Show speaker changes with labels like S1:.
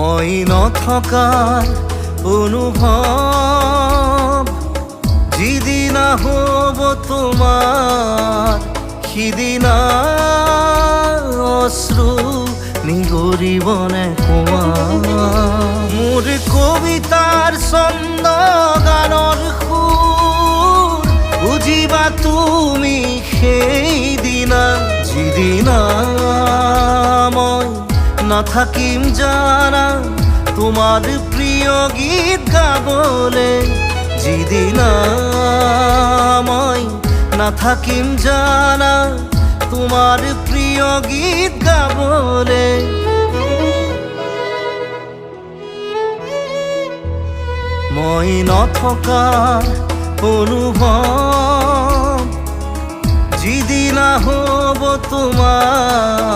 S1: মই নথকাৰ অনুভৱ যিদিনা হ'ব তোমাৰ সিদিনা অশ্ৰু নিগৰিবনে কোৱা মোৰ কবিতাৰ ছন্দ গানৰ সুৰ বুজিবা তুমি সেইদিনা যিদিনা মই নাথাকিম জানা তোমার প্রিয় গীত গাবলে যিদিনা মই নাথাকিম জানা, তোমার প্রিয় গীত গাবলে মই নথকাৰ অনুভৱ যিদিনা হ'ব তোমাৰ